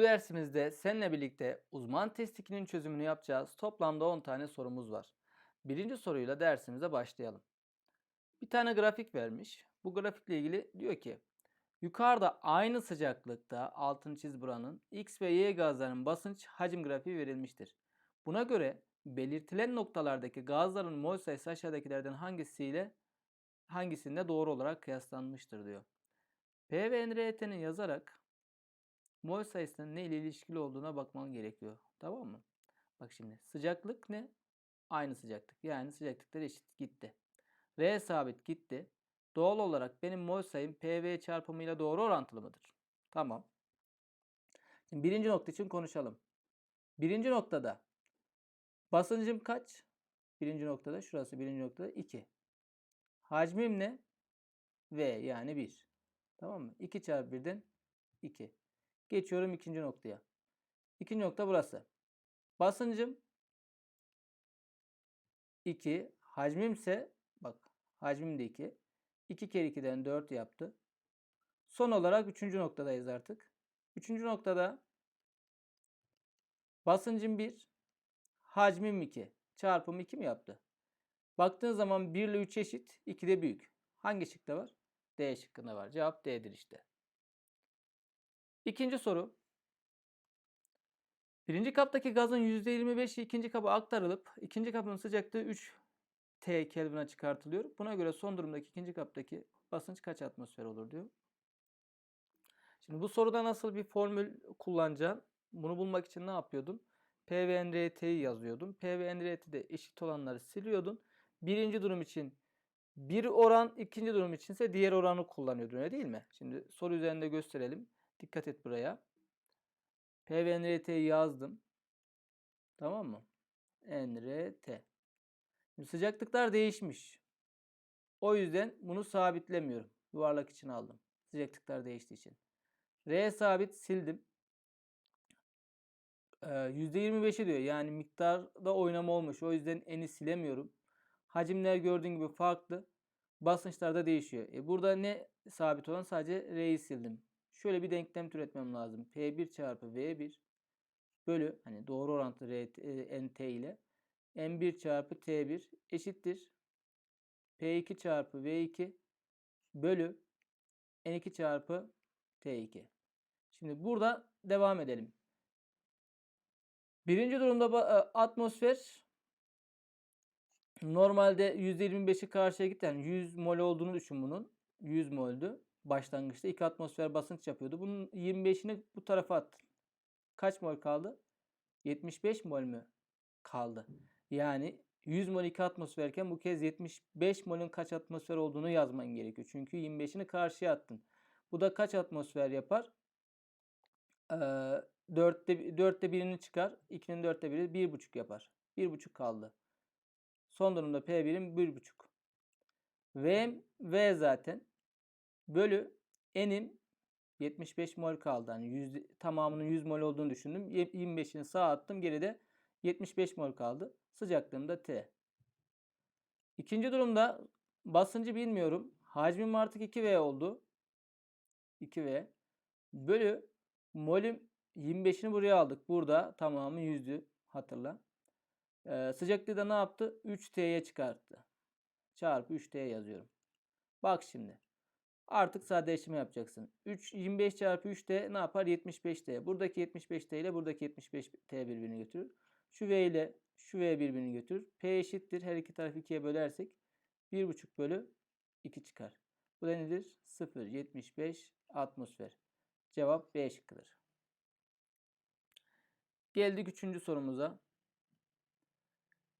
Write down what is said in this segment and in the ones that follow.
Bu dersimizde seninle birlikte uzman test 2'nin çözümünü yapacağız. Toplamda 10 tane sorumuz var. Birinci soruyla dersimize başlayalım. Bir tane grafik vermiş. Bu grafikle ilgili diyor ki yukarıda aynı sıcaklıkta altını çiz buranın X ve Y gazlarının basınç hacim grafiği verilmiştir. Buna göre belirtilen noktalardaki gazların mol sayısı aşağıdakilerden hangisiyle hangisinde doğru olarak kıyaslanmıştır diyor. P ve NRT'ni yazarak mol sayısının ne ile ilişkili olduğuna bakman gerekiyor. Tamam mı? Bak şimdi sıcaklık ne? Aynı sıcaklık. Yani sıcaklıklar eşit gitti. R sabit gitti. Doğal olarak benim mol sayım PV çarpımıyla doğru orantılı mıdır? Tamam. Şimdi birinci nokta için konuşalım. Birinci noktada basıncım kaç? Birinci noktada şurası birinci noktada 2. Hacmim ne? V yani 1. Tamam mı? 2 çarpı 1'den 2. Geçiyorum ikinci noktaya. İkinci nokta burası. Basıncım 2. Hacmimse bak hacmim de 2. 2 kere 2'den 4 yaptı. Son olarak üçüncü noktadayız artık. Üçüncü noktada basıncım 1. Hacmim 2. Çarpım 2 mi yaptı? Baktığın zaman 1 ile 3 eşit. 2 de büyük. Hangi şıkta var? D şıkkında var. Cevap D'dir işte. İkinci soru. Birinci kaptaki gazın %25'i ikinci kaba aktarılıp ikinci kabın sıcaklığı 3 T Kelvin'e çıkartılıyor. Buna göre son durumdaki ikinci kaptaki basınç kaç atmosfer olur diyor. Şimdi bu soruda nasıl bir formül kullanacağım? Bunu bulmak için ne yapıyordum? P ve NRT'yi yazıyordum. P ve eşit olanları siliyordun. Birinci durum için bir oran, ikinci durum içinse diğer oranı kullanıyordun öyle değil mi? Şimdi soru üzerinde gösterelim. Dikkat et buraya. P ve NRT'yi yazdım. Tamam mı? NRT. Şimdi sıcaklıklar değişmiş. O yüzden bunu sabitlemiyorum. Yuvarlak için aldım. Sıcaklıklar değiştiği için. R sabit sildim. Ee, %25'i diyor. Yani miktarda oynama olmuş. O yüzden eni silemiyorum. Hacimler gördüğün gibi farklı. Basınçlar da değişiyor. E burada ne sabit olan? Sadece R'yi sildim. Şöyle bir denklem türetmem lazım. P1 çarpı V1 bölü hani doğru orantılı R, e, NT ile M1 çarpı T1 eşittir. P2 çarpı V2 bölü N2 çarpı T2. Şimdi burada devam edelim. Birinci durumda e, atmosfer normalde %25'i karşıya gitti. Yani 100 mol olduğunu düşün bunun. 100 moldü. Başlangıçta 2 atmosfer basınç yapıyordu. Bunun 25'ini bu tarafa attın. Kaç mol kaldı? 75 mol mü kaldı? Yani 100 mol 2 atmosferken bu kez 75 molün kaç atmosfer olduğunu yazman gerekiyor. Çünkü 25'ini karşıya attın. Bu da kaç atmosfer yapar? Ee, 4'te, 4'te birini çıkar. 2'nin 4'te biri 1,5 yapar. 1,5 kaldı. Son durumda P1'in 1,5. V, V zaten. Bölü N'im 75 mol kaldı. Hani 100, tamamının 100 mol olduğunu düşündüm. 25'ini sağa attım. Geride 75 mol kaldı. Sıcaklığım da T. İkinci durumda basıncı bilmiyorum. Hacmim artık 2V oldu. 2V. Bölü molüm 25'ini buraya aldık. Burada tamamı 100'dü. Hatırla. Ee, sıcaklığı da ne yaptı? 3T'ye çıkarttı. Çarpı 3T yazıyorum. Bak şimdi. Artık sadeleştirme yapacaksın. 3, 25 çarpı 3T ne yapar? 75T. Buradaki 75T ile buradaki 75T birbirini götürür. Şu V ile şu V birbirini götürür. P eşittir. Her iki tarafı 2'ye bölersek 1,5 bölü 2 çıkar. Bu da nedir? 0,75 atmosfer. Cevap B şıkkıdır. Geldik üçüncü sorumuza.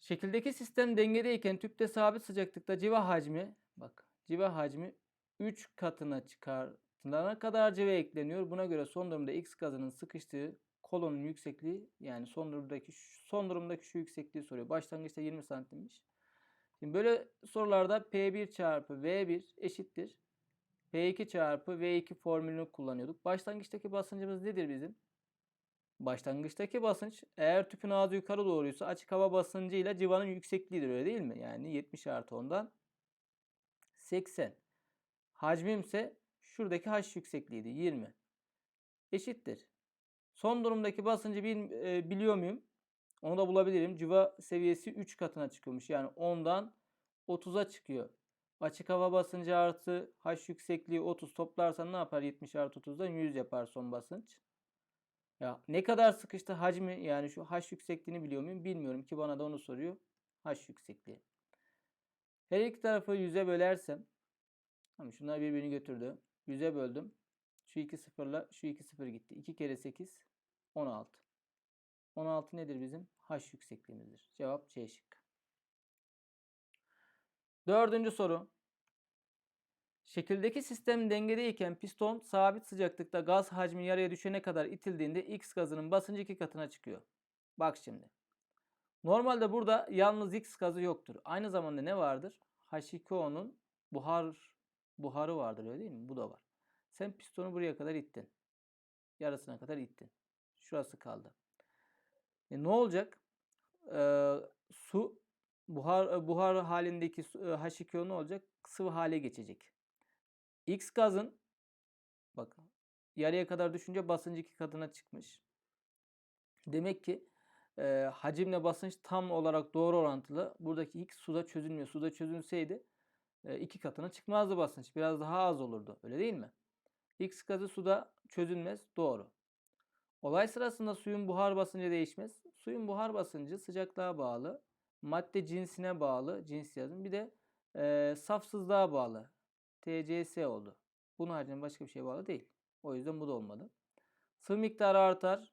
Şekildeki sistem dengedeyken tüpte sabit sıcaklıkta civa hacmi bak civa hacmi 3 katına çıkartılana kadar civa ekleniyor. Buna göre son durumda X gazının sıkıştığı kolonun yüksekliği yani son durumdaki son durumdaki şu yüksekliği soruyor. Başlangıçta 20 santimmiş. Şimdi böyle sorularda P1 çarpı V1 eşittir. P2 çarpı V2 formülünü kullanıyorduk. Başlangıçtaki basıncımız nedir bizim? Başlangıçtaki basınç eğer tüpün ağzı yukarı doğruysa açık hava basıncı ile civanın yüksekliğidir öyle değil mi? Yani 70 artı 10'dan 80. Hacmim ise şuradaki H yüksekliğiydi 20. Eşittir. Son durumdaki basıncı bil- e, biliyor muyum? Onu da bulabilirim. Civa seviyesi 3 katına çıkıyormuş. Yani 10'dan 30'a çıkıyor. Açık hava basıncı artı H yüksekliği 30 toplarsan ne yapar? 70 artı 30'dan 100 yapar son basınç. Ya ne kadar sıkıştı hacmi yani şu H yüksekliğini biliyor muyum? Bilmiyorum ki bana da onu soruyor. H yüksekliği. Her iki tarafı 100'e bölersem Tamam şunlar birbirini götürdü. 100'e böldüm. Şu iki sıfırla şu iki sıfır gitti. 2 kere 8 16. 16 nedir bizim? H yüksekliğimizdir. Cevap C şıkkı. Dördüncü soru. Şekildeki sistem dengedeyken piston sabit sıcaklıkta gaz hacmi yarıya düşene kadar itildiğinde X gazının basıncı iki katına çıkıyor. Bak şimdi. Normalde burada yalnız X gazı yoktur. Aynı zamanda ne vardır? H2O'nun buhar buharı vardır öyle değil mi? Bu da var. Sen pistonu buraya kadar ittin. Yarısına kadar ittin. Şurası kaldı. E ne olacak? Ee, su buhar buhar halindeki e, H2O ne olacak? Sıvı hale geçecek. X gazın bak yarıya kadar düşünce basıncı iki katına çıkmış. Demek ki e, hacimle basınç tam olarak doğru orantılı. Buradaki X suda çözülmüyor. Suda çözülseydi e, iki katına çıkmazdı basınç. Biraz daha az olurdu. Öyle değil mi? X gazı suda çözülmez. Doğru. Olay sırasında suyun buhar basıncı değişmez. Suyun buhar basıncı sıcaklığa bağlı, madde cinsine bağlı, cins yazın. Bir de e, safsızlığa bağlı. TCS oldu. Bunun haricinde başka bir şeye bağlı değil. O yüzden bu da olmadı. Sıvı miktarı artar.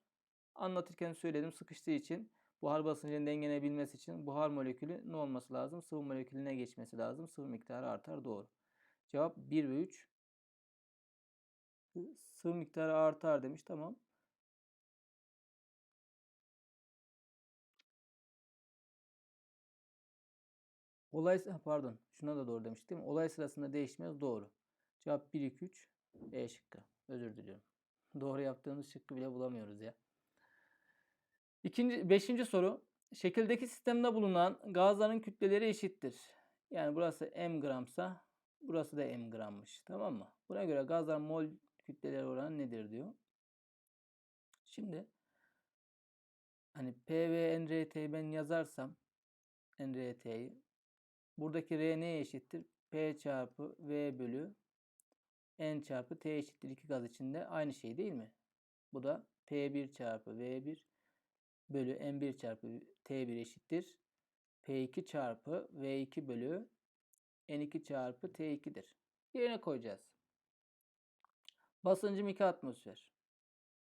Anlatırken söyledim sıkıştığı için buhar basıncının dengelenebilmesi için buhar molekülü ne olması lazım? Sıvı molekülüne geçmesi lazım. Sıvı miktarı artar. Doğru. Cevap 1 ve 3. Sıvı miktarı artar demiş. Tamam. Olay pardon. Şuna da doğru demiş değil mi? Olay sırasında değişmez. Doğru. Cevap 1 2 3 E şıkkı. Özür diliyorum. Doğru yaptığımız şıkkı bile bulamıyoruz ya. İkinci, beşinci soru. Şekildeki sistemde bulunan gazların kütleleri eşittir. Yani burası m gramsa burası da m grammış. Tamam mı? Buna göre gazların mol kütleleri oranı nedir diyor. Şimdi hani P ve NRT'yi ben yazarsam NRT'yi buradaki R neye eşittir? P çarpı V bölü N çarpı T eşittir iki gaz içinde aynı şey değil mi? Bu da P1 çarpı V1 bölü N1 çarpı T1 eşittir. P2 çarpı V2 bölü N2 çarpı T2'dir. Yerine koyacağız. Basıncım 2 atmosfer.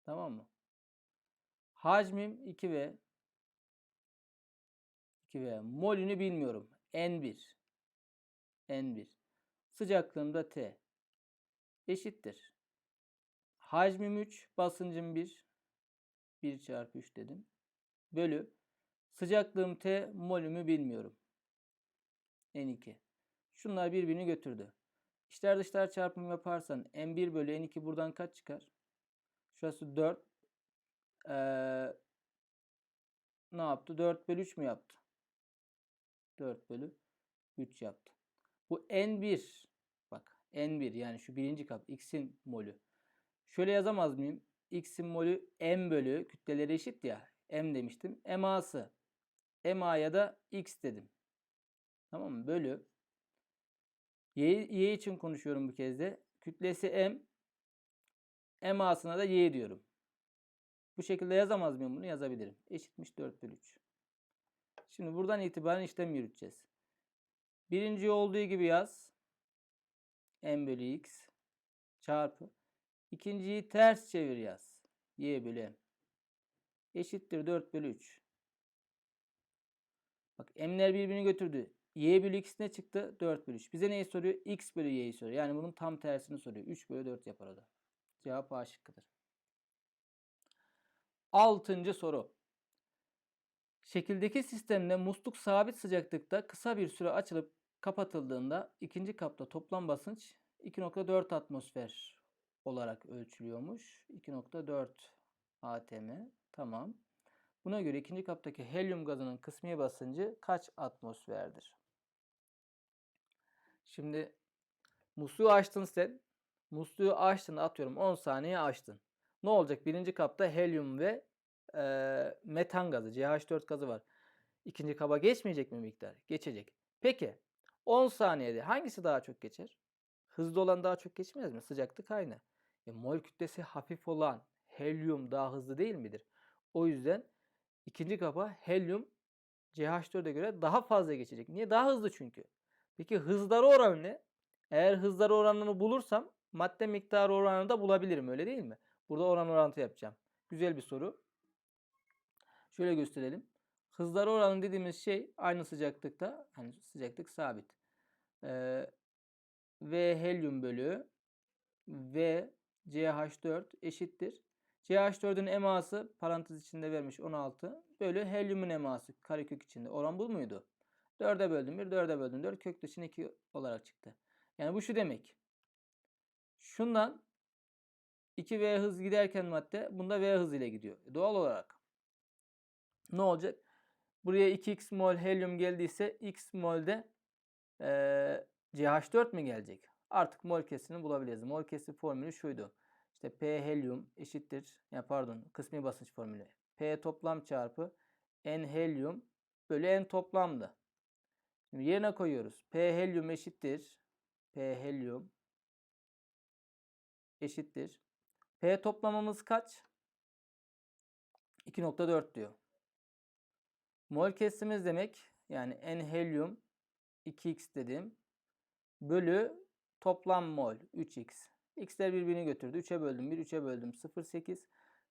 Tamam mı? Hacmim 2V. 2V. Molünü bilmiyorum. N1. N1. Sıcaklığım da T. Eşittir. Hacmim 3. Basıncım 1. 1 çarpı 3 dedim. Bölü. Sıcaklığım T. Molümü bilmiyorum. N2. Şunlar birbirini götürdü. İçler dışlar çarpımı yaparsan N1 bölü N2 buradan kaç çıkar? Şurası 4. Ee, ne yaptı? 4 bölü 3 mü yaptı? 4 bölü 3 yaptı. Bu N1 bak N1 yani şu birinci kap X'in molü. Şöyle yazamaz mıyım? X'in molü M bölü kütleleri eşit ya. M demiştim. MA'sı. MA'ya da X dedim. Tamam mı? Bölü. Y, y için konuşuyorum bu kez de. Kütlesi M. MA'sına da Y diyorum. Bu şekilde yazamaz mıyım bunu? Yazabilirim. Eşitmiş 4 bölü 3. Şimdi buradan itibaren işlem yürüteceğiz. Birinci olduğu gibi yaz. M bölü X çarpı. İkinciyi ters çevir yaz. Y bölü M. Eşittir 4 bölü 3. Bak M'ler birbirini götürdü. Y bölü X ne çıktı? 4 bölü 3. Bize neyi soruyor? X bölü Y'yi soruyor. Yani bunun tam tersini soruyor. 3 bölü 4 yapar o da. Cevap A şıkkıdır. Altıncı soru. Şekildeki sistemde musluk sabit sıcaklıkta kısa bir süre açılıp kapatıldığında ikinci kapta toplam basınç 2.4 atmosfer olarak ölçülüyormuş. 2.4 atm. Tamam. Buna göre ikinci kaptaki helyum gazının kısmi basıncı kaç atmosferdir? Şimdi musluğu açtın sen. Musluğu açtın atıyorum 10 saniye açtın. Ne olacak? Birinci kapta helyum ve e, metan gazı, CH4 gazı var. İkinci kaba geçmeyecek mi miktar? Geçecek. Peki 10 saniyede hangisi daha çok geçer? Hızlı olan daha çok geçmez mi? Sıcaklık aynı. E, mol kütlesi hafif olan helyum daha hızlı değil midir? O yüzden ikinci kaba helyum CH4'e göre daha fazla geçecek. Niye? Daha hızlı çünkü. Peki hızları oranı ne? Eğer hızları oranını bulursam madde miktarı oranını da bulabilirim öyle değil mi? Burada oran orantı yapacağım. Güzel bir soru. Şöyle gösterelim. Hızları oranı dediğimiz şey aynı sıcaklıkta. Hani sıcaklık sabit. Ee, V helyum bölü V CH4 eşittir. CH4'ün eması parantez içinde vermiş 16 bölü helyumun eması karekök içinde. Oran bu muydu? 4'e böldüm 1, 4'e böldüm 4 kök dışına 2 olarak çıktı. Yani bu şu demek. Şundan 2V hız giderken madde bunda V hız ile gidiyor. E, Doğal olarak ne olacak? Buraya 2x mol helyum geldiyse x molde e, CH4 mi gelecek? Artık mol kesini bulabiliriz. Mol kesi formülü şuydu. İşte P helyum eşittir. Ya pardon kısmi basınç formülü. P toplam çarpı N helyum bölü N toplamdı. Şimdi yerine koyuyoruz. P helyum eşittir. P helyum eşittir. P toplamamız kaç? 2.4 diyor. Mol kesimiz demek yani N helyum 2x dedim. Bölü toplam mol 3x. X'ler birbirini götürdü. 3'e böldüm 1, 3'e böldüm 0.8.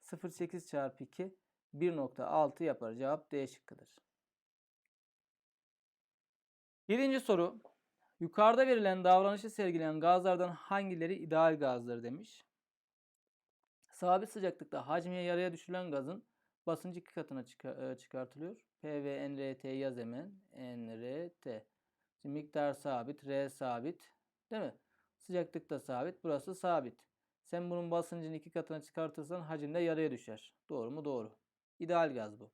0.8 çarpı 2 1.6 yapar. Cevap D şıkkıdır. Yedinci soru. Yukarıda verilen davranışı sergileyen gazlardan hangileri ideal gazdır demiş. Sabit sıcaklıkta hacmiye yarıya düşürülen gazın basıncı iki katına e, çıkartılıyor. P ve NRT yaz hemen. NRT. Şimdi miktar sabit, R sabit. Değil mi? Sıcaklık da sabit. Burası sabit. Sen bunun basıncını iki katına çıkartırsan hacim de yarıya düşer. Doğru mu? Doğru. İdeal gaz bu.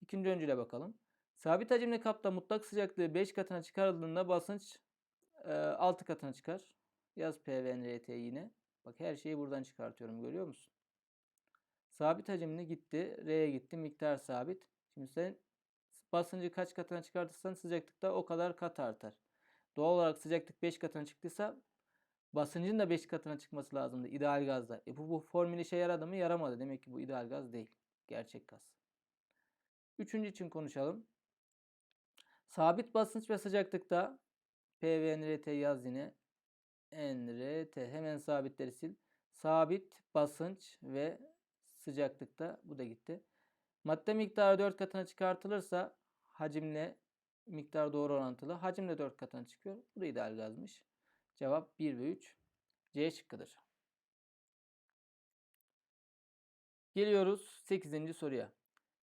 İkinci öncüle bakalım. Sabit hacimli kapta mutlak sıcaklığı 5 katına çıkarıldığında basınç e, 6 katına çıkar. Yaz P ve NRT yine. Bak her şeyi buradan çıkartıyorum. Görüyor musun? Sabit hacimli gitti. R'ye gitti. Miktar sabit. Şimdi sen basıncı kaç katına çıkartırsan sıcaklıkta o kadar kat artar. Doğal olarak sıcaklık 5 katına çıktıysa basıncın da 5 katına çıkması lazımdı ideal gazda. E bu, bu formül işe yaradı mı? Yaramadı. Demek ki bu ideal gaz değil. Gerçek gaz. Üçüncü için konuşalım. Sabit basınç ve sıcaklıkta P ve NRT yaz yine. NRT hemen sabitleri sil. Sabit basınç ve sıcaklıkta bu da gitti. Madde miktarı 4 katına çıkartılırsa hacimle miktar doğru orantılı. Hacim de 4 katına çıkıyor. Bu da ideal gazmış. Cevap 1 ve 3. C şıkkıdır. Geliyoruz 8. soruya.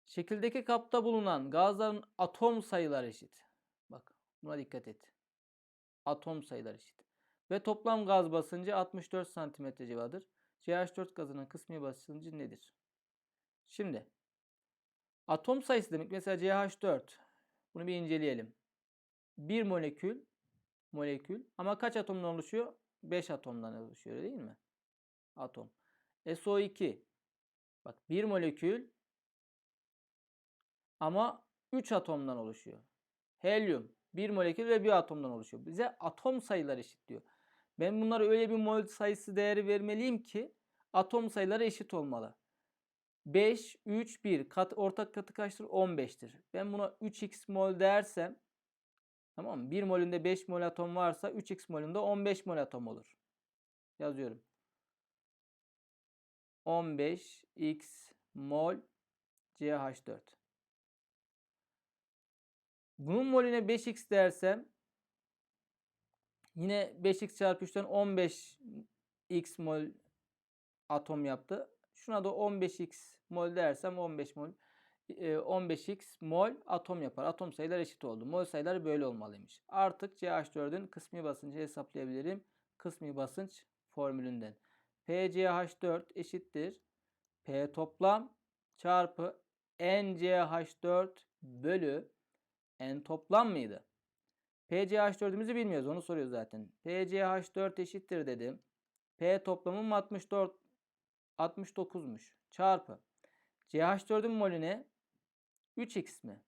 Şekildeki kapta bulunan gazların atom sayıları eşit. Bak buna dikkat et. Atom sayıları eşit. Ve toplam gaz basıncı 64 cm civarıdır. CH4 gazının kısmi basıncı nedir? Şimdi atom sayısı demek mesela CH4. Bunu bir inceleyelim. Bir molekül molekül ama kaç atomdan oluşuyor? 5 atomdan oluşuyor değil mi? Atom. SO2 bak bir molekül ama 3 atomdan oluşuyor. Helyum bir molekül ve bir atomdan oluşuyor. Bize atom sayıları eşit diyor. Ben bunlara öyle bir mol sayısı değeri vermeliyim ki atom sayıları eşit olmalı. 5, 3, 1 kat, ortak katı kaçtır? 15'tir. Ben buna 3x mol dersem tamam mı? 1 molünde 5 mol atom varsa 3x molünde 15 mol atom olur. Yazıyorum. 15x mol CH4. Bunun molüne 5x dersem yine 5x çarpı 3'ten 15x mol atom yaptı. Şuna da 15x mol dersem 15 mol 15x mol atom yapar. Atom sayıları eşit oldu. Mol sayıları böyle olmalıymış. Artık CH4'ün kısmi basıncı hesaplayabilirim. Kısmi basınç formülünden. PCH4 eşittir. P toplam çarpı NCH4 bölü N toplam mıydı? PCH4'ümüzü bilmiyoruz. Onu soruyor zaten. PCH4 eşittir dedim. P toplamım 64 69'muş. Çarpı. CH4'ün molü ne? 3x mi?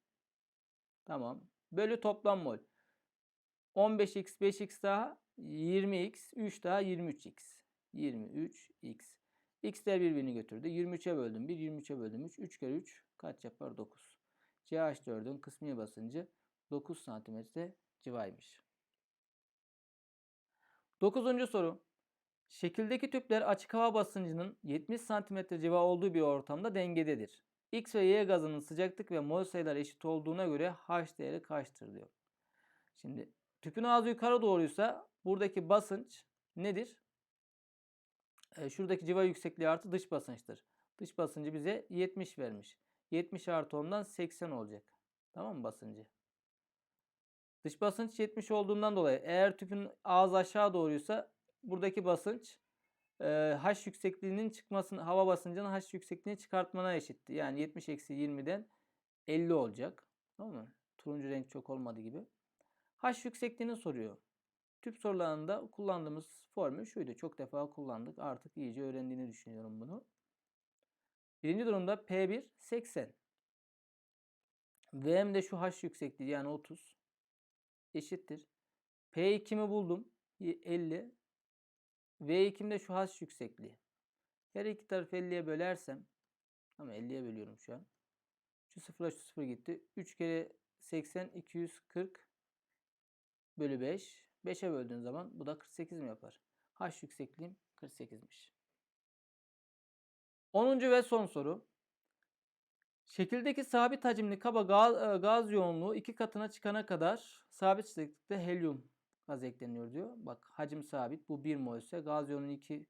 Tamam. Bölü toplam mol. 15x, 5x daha 20x, 3 daha 23x. 23x. X'ler birbirini götürdü. 23'e böldüm 1, 23'e böldüm 3. 3 kere 3 kaç yapar? 9. CH4'ün kısmi basıncı 9 santimetre civaymış. 9. soru. Şekildeki tüpler açık hava basıncının 70 cm civa olduğu bir ortamda dengededir. X ve Y gazının sıcaklık ve mol sayıları eşit olduğuna göre H değeri kaçtır diyor. Şimdi tüpün ağzı yukarı doğruysa buradaki basınç nedir? E, şuradaki civa yüksekliği artı dış basınçtır. Dış basıncı bize 70 vermiş. 70 artı 10'dan 80 olacak. Tamam mı basıncı? Dış basınç 70 olduğundan dolayı eğer tüpün ağzı aşağı doğruysa buradaki basınç H yüksekliğinin çıkmasını, hava basıncının H yüksekliğini çıkartmana eşitti. Yani 70 eksi 20'den 50 olacak. Tamam mı? Turuncu renk çok olmadığı gibi. H yüksekliğini soruyor. Tüp sorularında kullandığımız formül şuydu. Çok defa kullandık. Artık iyice öğrendiğini düşünüyorum bunu. Birinci durumda P1 80. Vm de şu H yüksekliği yani 30 eşittir. P2'mi buldum. 50. V2'm de şu H yüksekliği. Her iki tarafı 50'ye bölersem ama 50'ye bölüyorum şu an. Şu sıfırla şu sıfır gitti. 3 kere 80 240 bölü 5. 5'e böldüğün zaman bu da 48 mi yapar? H yüksekliğim 48'miş. 10. ve son soru. Şekildeki sabit hacimli kaba gaz, gaz yoğunluğu iki katına çıkana kadar sabit sıcaklıkta helyum gaz ekleniyor diyor. Bak hacim sabit. Bu 1 mol ise gaz yoğunluğu 2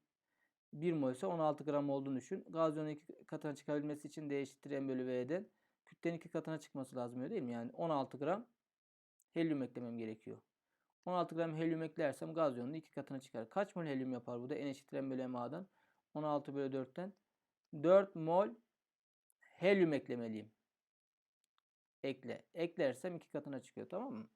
1 mol ise 16 gram olduğunu düşün. Gaz yoğunluğu 2 katına çıkabilmesi için D eşittir M bölü V'den. Kütlenin 2 katına çıkması lazım öyle değil mi? Yani 16 gram helyum eklemem gerekiyor. 16 gram helyum eklersem gaz yoğunluğu 2 katına çıkar. Kaç mol helyum yapar bu da? N eşittir M bölü MA'dan. 16 bölü 4'ten. 4 mol helyum eklemeliyim. Ekle. Eklersem 2 katına çıkıyor tamam mı?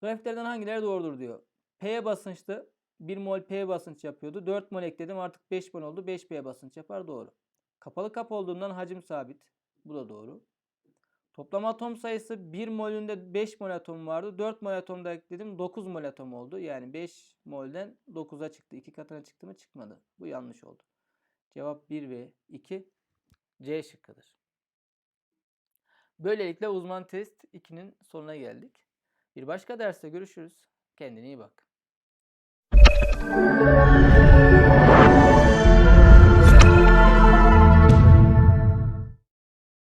Grafiklerden hangileri doğrudur diyor. P basınçlı 1 mol P basınç yapıyordu. 4 mol ekledim artık 5 mol oldu. 5 P basınç yapar doğru. Kapalı kap olduğundan hacim sabit. Bu da doğru. Toplam atom sayısı 1 molünde 5 mol atom vardı. 4 mol atom da ekledim. 9 mol atom oldu. Yani 5 molden 9'a çıktı. 2 katına çıktı mı çıkmadı. Bu yanlış oldu. Cevap 1 ve 2 C şıkkıdır. Böylelikle uzman test 2'nin sonuna geldik. Bir başka derste görüşürüz. Kendine iyi bak.